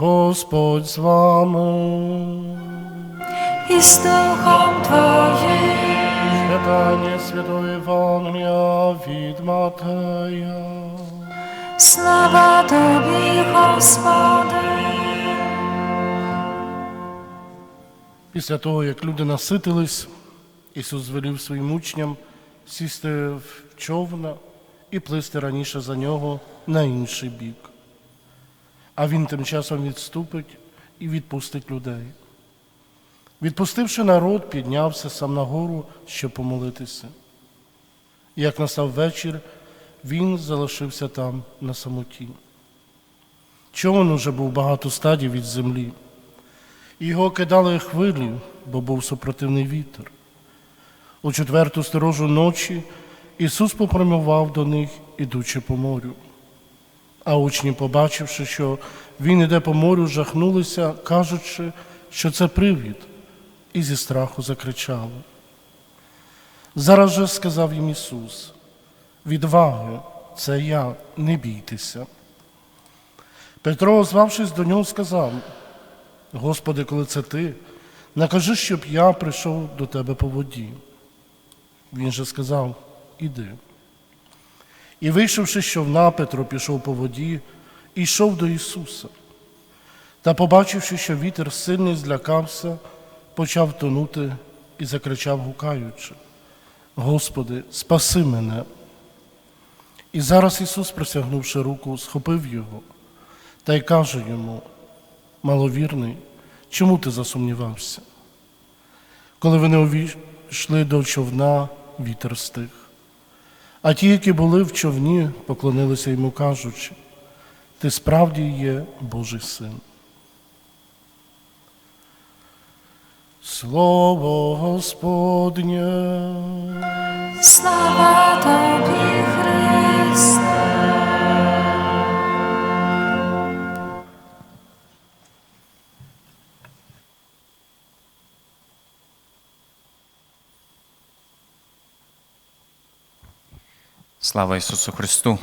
Господь з вами. і з Духом Твоїм. Читання Святого Євангелія від Матея. Слава Тобі, Господи. Після того, як люди наситились, Ісус звелів своїм учням сісти в човна і плисти раніше за нього на інший бік. А він тим часом відступить і відпустить людей. Відпустивши народ, піднявся сам на гору, щоб помолитися. І Як настав вечір, він залишився там на самоті. Човен уже був багато стадій від землі. Його кидали хвилі, бо був супротивний вітер. У четверту сторожу ночі Ісус попрямував до них, ідучи по морю. А учні, побачивши, що Він іде по морю, жахнулися, кажучи, що це привід, і зі страху закричали. Зараз же сказав їм Ісус: відваги, це я, не бійтеся. Петро, озвавшись до нього, сказав: Господи, коли це ти, накажи, щоб я прийшов до тебе по воді. Він же сказав: Іди. І вийшовши з човна, Петро пішов по воді і йшов до Ісуса. Та, побачивши, що вітер сильний, злякався, почав тонути і закричав, гукаючи: Господи, спаси мене. І зараз Ісус, простягнувши руку, схопив його та й каже йому: маловірний, чому ти засумнівався? Коли вони увійшли до човна, вітер стих. А ті, які були в човні, поклонилися йому, кажучи, ти справді є Божий син. Слово Господнє. Слава Слава Ісусу Христу!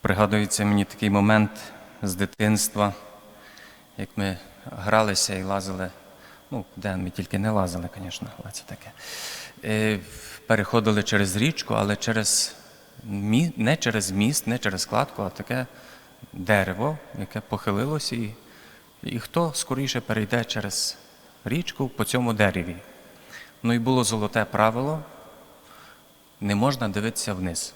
Пригадується мені такий момент з дитинства, як ми гралися і лазили. Ну, де ми тільки не лазили, звісно, але це таке. Е, Переходили через річку, але через мі... не через міст, не через складку, а таке дерево, яке похилилося, і, і хто скоріше перейде через річку по цьому дереві. Ну і було золоте правило не можна дивитися вниз.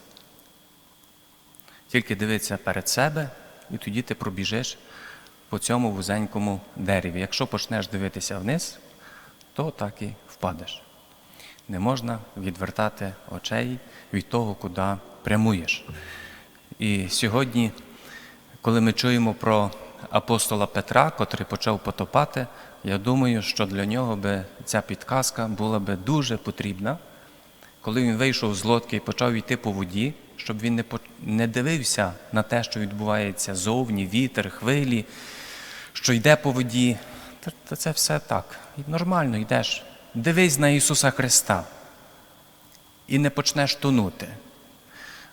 Тільки дивитися перед себе, і тоді ти пробіжиш по цьому вузенькому дереві. Якщо почнеш дивитися вниз, то так і впадеш. Не можна відвертати очей від того, куди прямуєш. І сьогодні, коли ми чуємо про апостола Петра, котрий почав потопати, я думаю, що для нього би ця підказка була би дуже потрібна коли він вийшов з лодки і почав йти по воді, щоб він не не дивився на те, що відбувається зовні, вітер, хвилі, що йде по воді. Та, та це все так. Нормально йдеш. Дивись на Ісуса Христа і не почнеш тонути.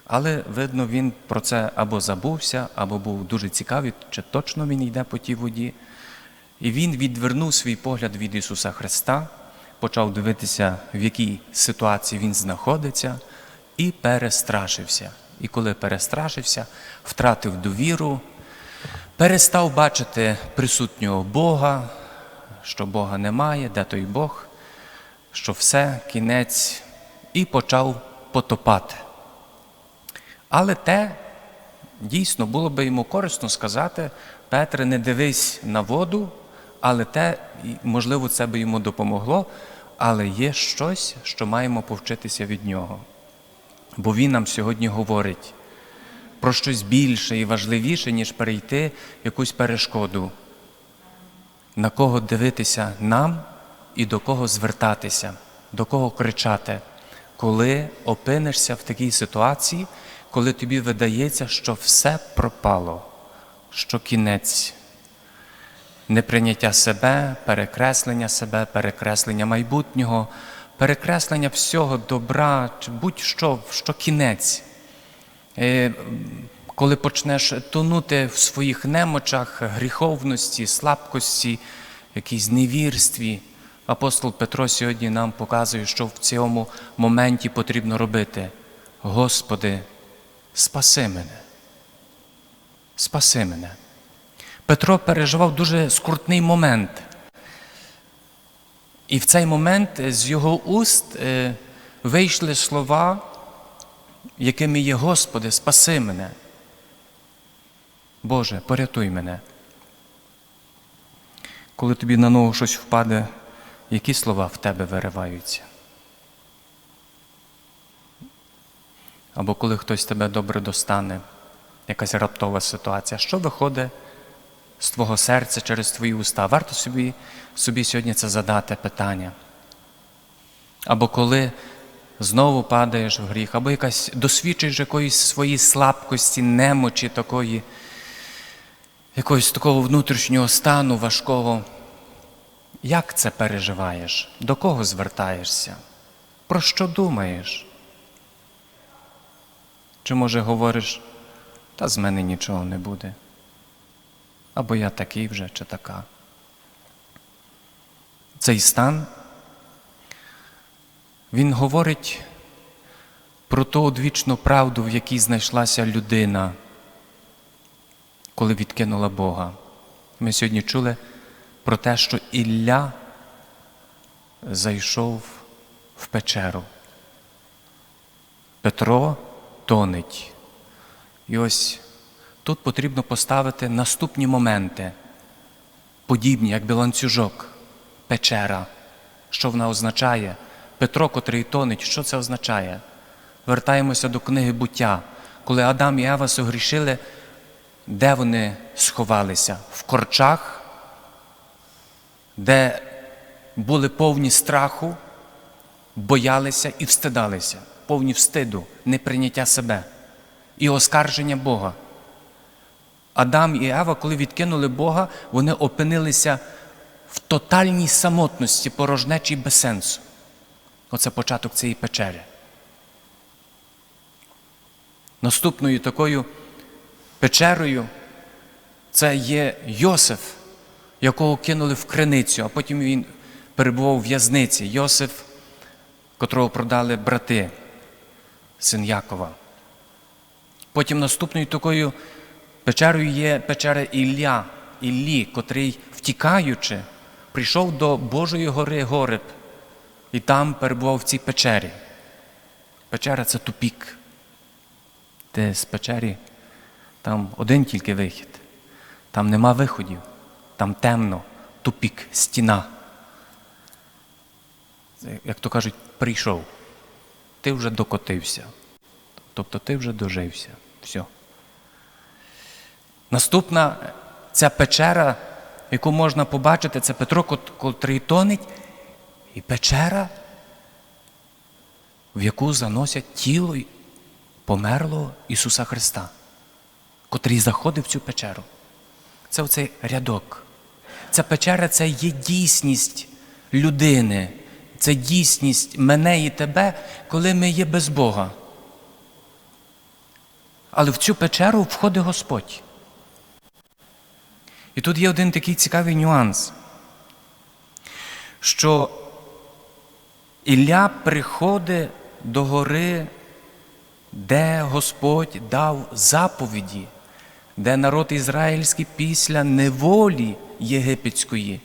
Але, видно, він про це або забувся, або був дуже цікавий, чи точно він йде по тій воді. І він відвернув свій погляд від Ісуса Христа, почав дивитися, в якій ситуації він знаходиться, і перестрашився. І коли перестрашився, втратив довіру, перестав бачити присутнього Бога, що Бога немає, де той Бог, що все, кінець, і почав потопати. Але те дійсно було би йому корисно сказати, Петре, не дивись на воду, але те, можливо, це би йому допомогло, але є щось, що маємо повчитися від нього. Бо він нам сьогодні говорить про щось більше і важливіше, ніж перейти якусь перешкоду. На кого дивитися нам і до кого звертатися, до кого кричати, коли опинишся в такій ситуації, коли тобі видається, що все пропало, що кінець неприйняття себе, перекреслення себе, перекреслення майбутнього, перекреслення всього добра, будь-що, що кінець. Е, коли почнеш тонути в своїх немочах, гріховності, слабкості, якійсь невірстві, апостол Петро сьогодні нам показує, що в цьому моменті потрібно робити. Господи, спаси мене. Спаси мене. Петро переживав дуже скрутний момент. І в цей момент з його уст е, вийшли слова, якими є Господи, спаси мене. Боже, порятуй мене. Коли тобі на ногу щось впаде, які слова в тебе вириваються? Або коли хтось тебе добре достане, якась раптова ситуація, що виходить з твого серця через твої уста? Варто собі, собі сьогодні це задати питання. Або коли знову падаєш в гріх, або якась досвідчуєш якоїсь своїй слабкості, немочі такої, якогось такого внутрішнього стану важкого. Як це переживаєш? До кого звертаєшся? Про що думаєш? Чи може говориш, та з мене нічого не буде? Або я такий вже чи така? Цей стан, він говорить про ту одвічну правду, в якій знайшлася людина, коли відкинула Бога. Ми сьогодні чули про те, що Ілля зайшов в печеру. Петро тонеть. І ось тут потрібно поставити наступні моменти, подібні, як ланцюжок, печера. Що вона означає? Петро, котрий тонеть, що це означає? Вертаємося до книги буття. Коли Адам і Ева согрішили, де вони сховалися? В корчах, де були повні страху, боялися і встидалися, повні встиду, неприйняття себе і оскарження Бога. Адам і Ева, коли відкинули Бога, вони опинилися в тотальній самотності, порожнечі без сенсу. Оце початок цієї печери. Наступною такою печерою це є Йосиф, якого кинули в криницю, а потім він перебував у в'язниці. Йосиф, котрого продали брати, син Якова. Потім наступною такою печерою є печера Ілля, Іллі, котрий, втікаючи, прийшов до Божої гори Гореб і там перебував в цій печері. Печера це тупік. Де з печері там один тільки вихід, там нема виходів, там темно, тупік, стіна. Як то кажуть, прийшов. Ти вже докотився. Тобто ти вже дожився. Все. Наступна ця печера, яку можна побачити, це Петро, котрий тонеть, і печера, в яку заносять тіло померлого Ісуса Христа, котрий заходив в цю печеру. Це оцей рядок. Ця печера це є дійсність людини, це дійсність мене і тебе, коли ми є без Бога. Але в цю печеру входить Господь. І тут є один такий цікавий нюанс, що Ілля приходить до гори, де Господь дав заповіді, де народ ізраїльський після неволі єгипетської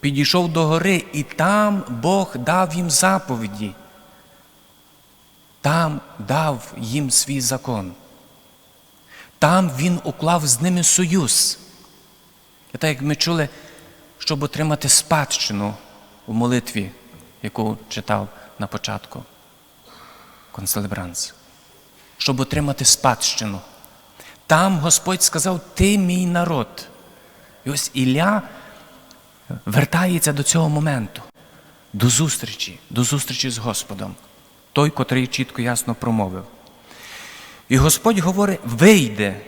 підійшов до гори, і там Бог дав їм заповіді. Там дав їм свій закон. Там він уклав з ними союз. І так як ми чули, щоб отримати спадщину у молитві, яку читав на початку конселебранс, щоб отримати спадщину. Там Господь сказав, ти мій народ. І ось Ілля вертається до цього моменту, до зустрічі, до зустрічі з Господом, той, котрий чітко ясно промовив. І Господь говорить: вийде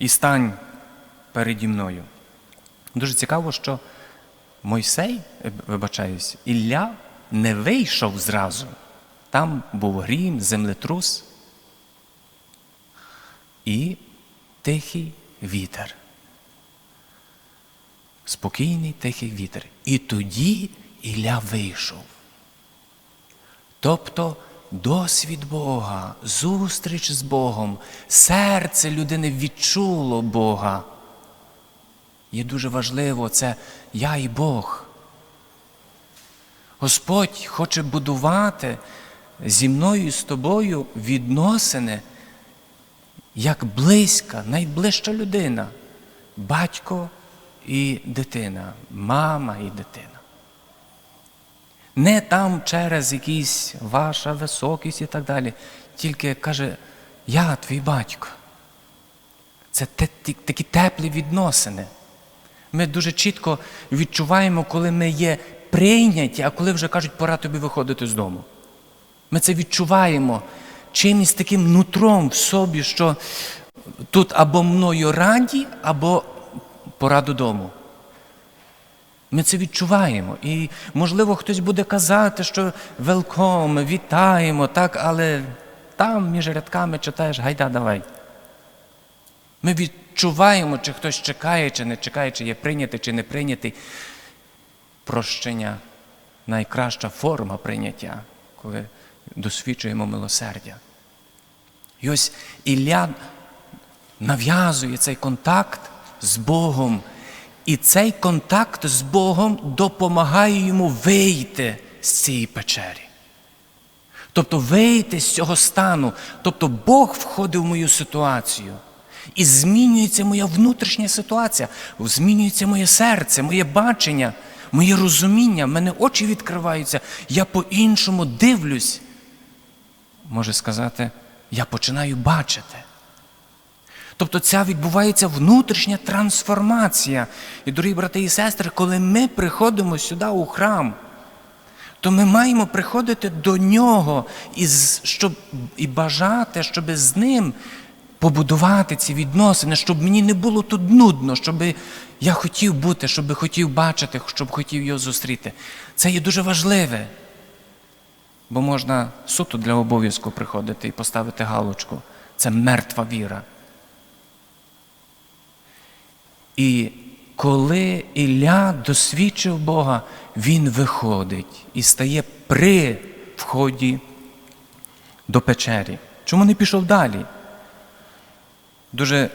і стань переді мною. Дуже цікаво, що Мойсей, е, вибачаюсь, Ілля не вийшов зразу. Там був грім, землетрус. і тихий вітер. Спокійний тихий вітер. І тоді Ілля вийшов. Тобто досвід Бога, зустріч з Богом, серце людини відчуло Бога. Є дуже важливо це я і Бог. Господь хоче будувати зі мною і з тобою відносини як близька, найближча людина, батько і дитина, мама і дитина. Не там через якийсь ваша високість і так далі. Тільки каже, я твій батько. Це такі теплі відносини. Ми дуже чітко відчуваємо, коли ми є прийняті, а коли вже кажуть, пора тобі виходити з дому. Ми це відчуваємо чимось таким нутром в собі, що тут або мною раді, або пора додому. Ми це відчуваємо. І, можливо, хтось буде казати, що велком, вітаємо, так, але там між рядками читаєш, гайда, давай. Ми відчуваємо, чи хтось чекає, чи не чекає, чи є прийнятий, чи не прийнятий. Прощення найкраща форма прийняття, коли досвідчуємо милосердя. І ось Ілля нав'язує цей контакт з Богом. І цей контакт з Богом допомагає йому вийти з цієї печері. Тобто вийти з цього стану. Тобто Бог входить в мою ситуацію. І змінюється моя внутрішня ситуація, змінюється моє серце, моє бачення, моє розуміння, в мене очі відкриваються, я по-іншому дивлюсь. Може сказати, я починаю бачити. Тобто ця відбувається внутрішня трансформація. І, дорогі брати і сестри, коли ми приходимо сюди у храм, то ми маємо приходити до нього і, щоб, і бажати, щоб з ним побудувати ці відносини, щоб мені не було тут нудно, щоб я хотів бути, щоб хотів бачити, щоб хотів його зустріти. Це є дуже важливе. Бо можна суто для обов'язку приходити і поставити галочку. Це мертва віра. І коли Ілля досвідчив Бога, він виходить і стає при вході до печері. Чому не пішов далі? Дуже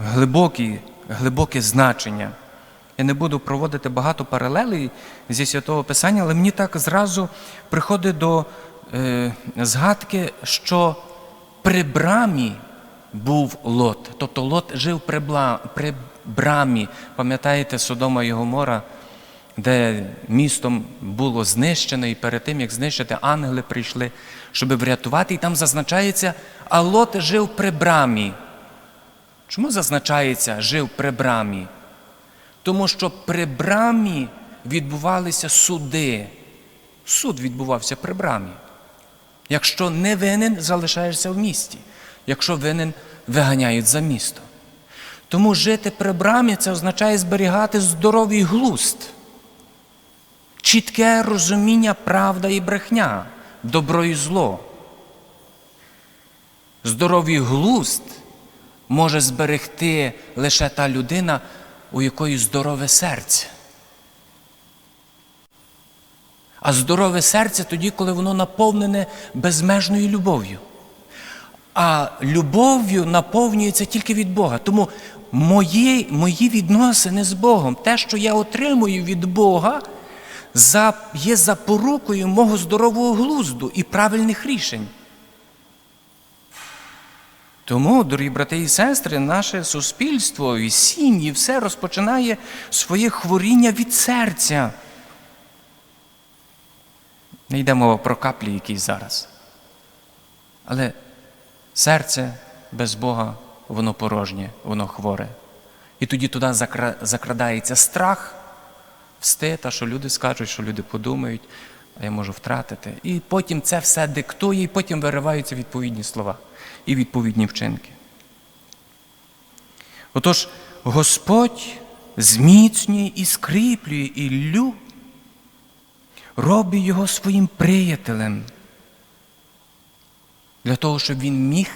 глибокі, глибоке значення. Я не буду проводити багато паралелей зі святого Писання, але мені так зразу приходить до е, згадки, що при брамі був Лот. Тобто Лот жив при, бла, при брамі. Пам'ятаєте Содома і Гомора, де містом було знищено, і перед тим, як знищити, ангели прийшли, щоб врятувати. І там зазначається, а Лот жив при брамі. Чому зазначається жив при брамі? Тому що при брамі відбувалися суди. Суд відбувався при брамі. Якщо не винен, залишаєшся в місті. Якщо винен, виганяють за місто. Тому жити при брамі це означає зберігати здоровий глуст, чітке розуміння правда і брехня, добро і зло. Здоровий глуст може зберегти лише та людина, у якої здорове серце. А здорове серце тоді, коли воно наповнене безмежною любов'ю. А любов'ю наповнюється тільки від Бога. Тому мої, мої відносини з Богом, те, що я отримую від Бога, за, є запорукою мого здорового глузду і правильних рішень. Тому, дорогі брати і сестри, наше суспільство і сім'ї все розпочинає своє хворіння від серця. Не йде мова про каплі якісь зараз. Але серце без Бога, воно порожнє, воно хворе. І тоді туди закрадається страх, встид, а що люди скажуть, що люди подумають, а я можу втратити. І потім це все диктує, і потім вириваються відповідні слова і відповідні вчинки. Отож, Господь зміцнює і скріплює Іллю, робить його своїм приятелем, для того, щоб він міг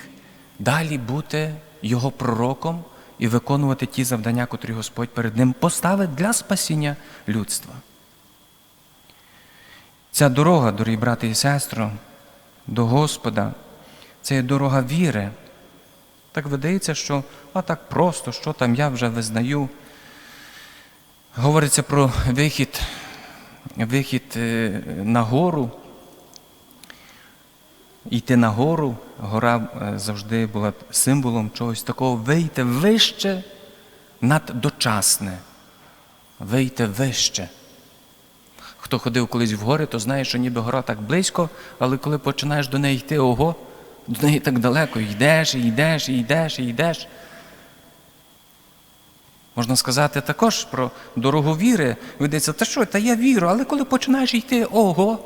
далі бути його пророком і виконувати ті завдання, котрі Господь перед ним поставить для спасіння людства. Ця дорога, дорогі брати і сестри, до Господа, це є дорога віри. Так видається, що а так просто, що там я вже визнаю. Говориться про вихід, вихід е, на гору. Йти на гору, гора е, завжди була символом чогось такого. Вийти вище над дочасне. Вийти вище. Хто ходив колись в гори, то знає, що ніби гора так близько, але коли починаєш до неї йти, ого, до неї так далеко, йдеш, і йдеш, і йдеш, і йдеш. Можна сказати також про дорогу віри. Видається, та що, та я вірю, але коли починаєш йти, ого,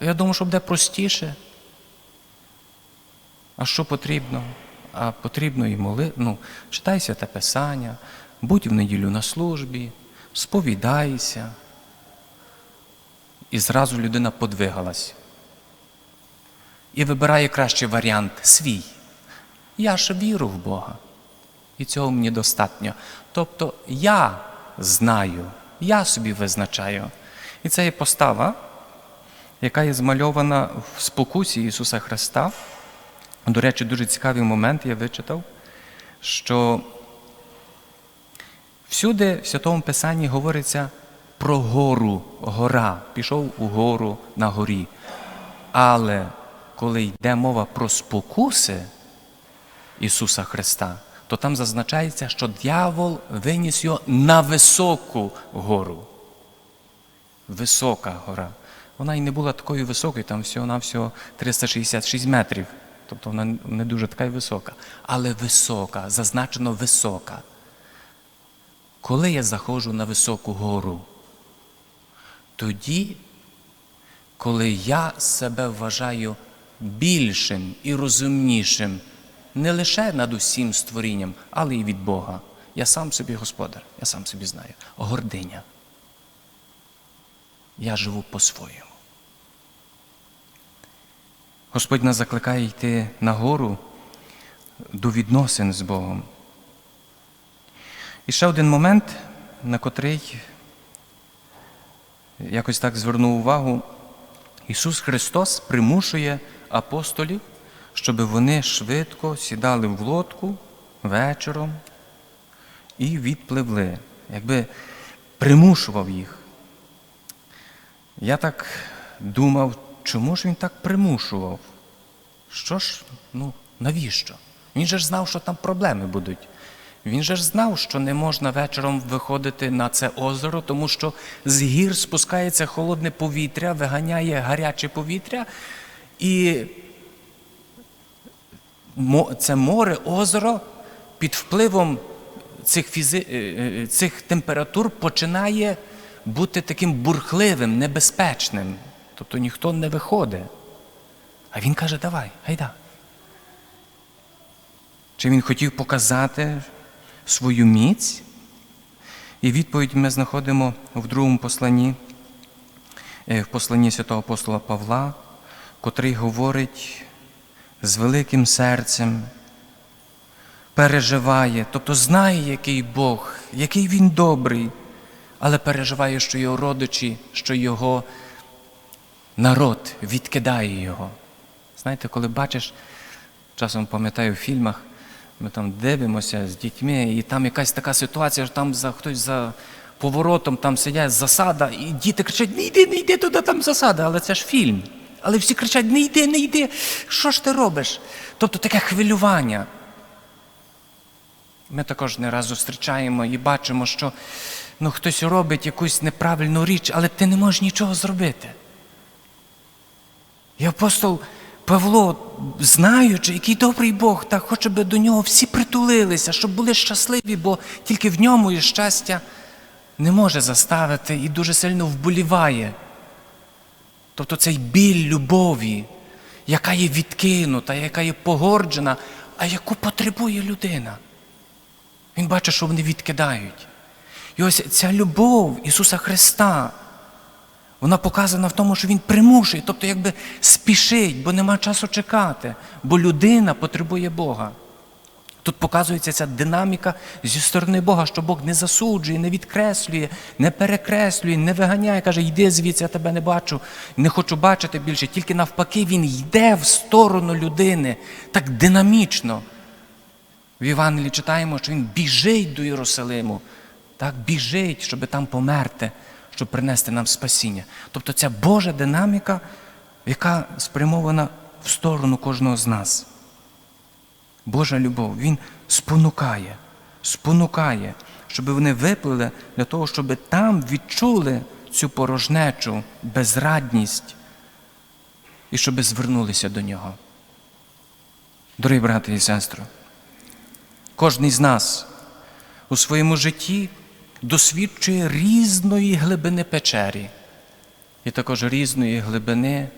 я думаю, що буде простіше. А що потрібно? А потрібно і моли... ну, читайся те Писання, будь в неділю на службі, сповідайся. І зразу людина подвигалась. І вибирає кращий варіант свій. Я ж віру в Бога. І цього мені достатньо. Тобто я знаю, я собі визначаю. І це є постава, яка є змальована в спокусі Ісуса Христа. До речі, дуже цікавий момент я вичитав, що всюди в Святому Писанні говориться про гору, гора, пішов у гору на горі. Але коли йде мова про спокуси Ісуса Христа, то там зазначається, що дьявол виніс його на високу гору. Висока гора. Вона і не була такою високою, там всього-навсього 366 метрів. Тобто вона не дуже така й висока. Але висока, зазначено висока. Коли я заходжу на високу гору, тоді, коли я себе вважаю більшим і розумнішим, не лише над усім створінням, але й від Бога. Я сам собі господар, я сам собі знаю. Гординя. Я живу по-своєму. Господь нас закликає йти на гору до відносин з Богом. І ще один момент, на котрий якось так звернув увагу. Ісус Христос примушує апостолів, щоб вони швидко сідали в лодку вечором і відпливли, якби примушував їх. Я так думав, чому ж він так примушував? Що ж, ну, навіщо? Він же ж знав, що там проблеми будуть. Він же ж знав, що не можна вечором виходити на це озеро, тому що з гір спускається холодне повітря, виганяє гаряче повітря, і це море, озеро під впливом цих, фізи... е, е, цих температур починає бути таким бурхливим, небезпечним. Тобто ніхто не виходить. А він каже, давай, гайда. Чи він хотів показати свою міць? І відповідь ми знаходимо в другому посланні, е, в посланні святого апостола Павла, котрий говорить з великим серцем, переживає, тобто знає, який Бог, який він добрий, але переживає, що його родичі, що його народ відкидає його. Знаєте, коли бачиш, часом пам'ятаю в фільмах, ми там дивимося з дітьми, і там якась така ситуація, що там за хтось за поворотом там сидять засада, і діти кричать: не йди, не йди туди, там засада, але це ж фільм. Але всі кричать: не йди, не йди, що ж ти робиш? Тобто таке хвилювання. Ми також не раз зустрічаємо і бачимо, що ну, хтось робить якусь неправильну річ, але ти не можеш нічого зробити. І апостол Павло, знаючи, який добрий Бог, так хоче би до нього всі притулилися, щоб були щасливі, бо тільки в ньому є щастя не може заставити і дуже сильно вболіває. Тобто цей біль любові, яка є відкинута, яка є погорджена, а яку потребує людина. Він бачить, що вони відкидають. І ось ця любов Ісуса Христа, вона показана в тому, що Він примушує, тобто якби спішить, бо нема часу чекати, бо людина потребує Бога. Тут показується ця динаміка зі сторони Бога, що Бог не засуджує, не відкреслює, не перекреслює, не виганяє, каже, йди звідси, я тебе не бачу, не хочу бачити більше. Тільки навпаки, він йде в сторону людини так динамічно. В Євангелії читаємо, що він біжить до Єрусалиму, так біжить, щоб там померти, щоб принести нам спасіння. Тобто ця Божа динаміка, яка спрямована в сторону кожного з нас. Божа любов, Він спонукає, спонукає, щоб вони виплили для того, щоб там відчули цю порожнечу, безрадність і щоб звернулися до нього. Дорогі брати і сестри, кожен з нас у своєму житті досвідчує різної глибини печері і також різної глибини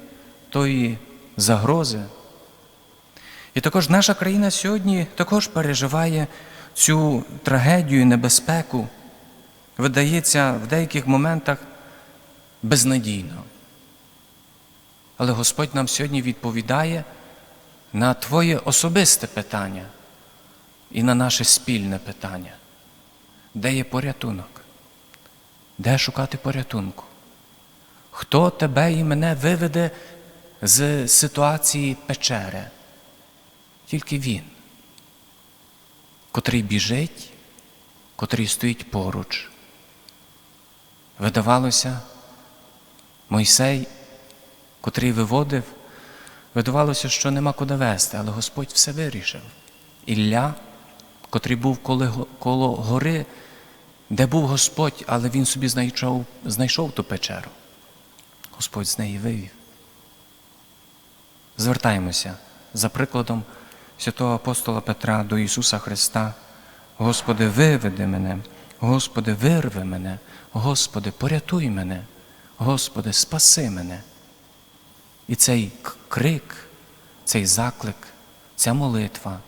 тої загрози. І також наша країна сьогодні також переживає цю трагедію, небезпеку, видається в деяких моментах безнадійно. Але Господь нам сьогодні відповідає на твоє особисте питання і на наше спільне питання. Де є порятунок? Де шукати порятунку? Хто тебе і мене виведе з ситуації печери? Тільки Він, котрий біжить, котрий стоїть поруч. Видавалося, Мойсей, котрий виводив, видавалося, що нема куди вести, але Господь все вирішив. Ілля, котрий був коло, гори, де був Господь, але він собі знайшов, знайшов ту печеру. Господь з неї вивів. Звертаємося за прикладом святого апостола Петра до Ісуса Христа. Господи, виведи мене, Господи, вирви мене, Господи, порятуй мене, Господи, спаси мене. І цей крик, цей заклик, ця молитва,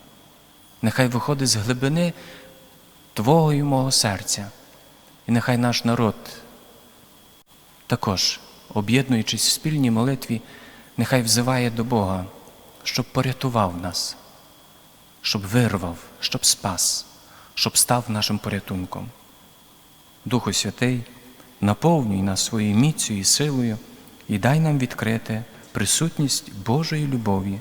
нехай виходить з глибини Твого і мого серця. І нехай наш народ також, об'єднуючись в спільній молитві, нехай взиває до Бога, щоб порятував нас, щоб вирвав, щоб спас, щоб став нашим порятунком. Духу Святий, наповнюй нас своєю міцю і силою і дай нам відкрити присутність Божої любові,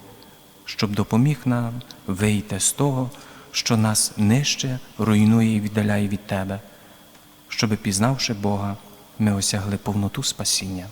щоб допоміг нам вийти з того, що нас нижче руйнує і віддаляє від Тебе, щоби, пізнавши Бога, ми осягли повноту спасіння.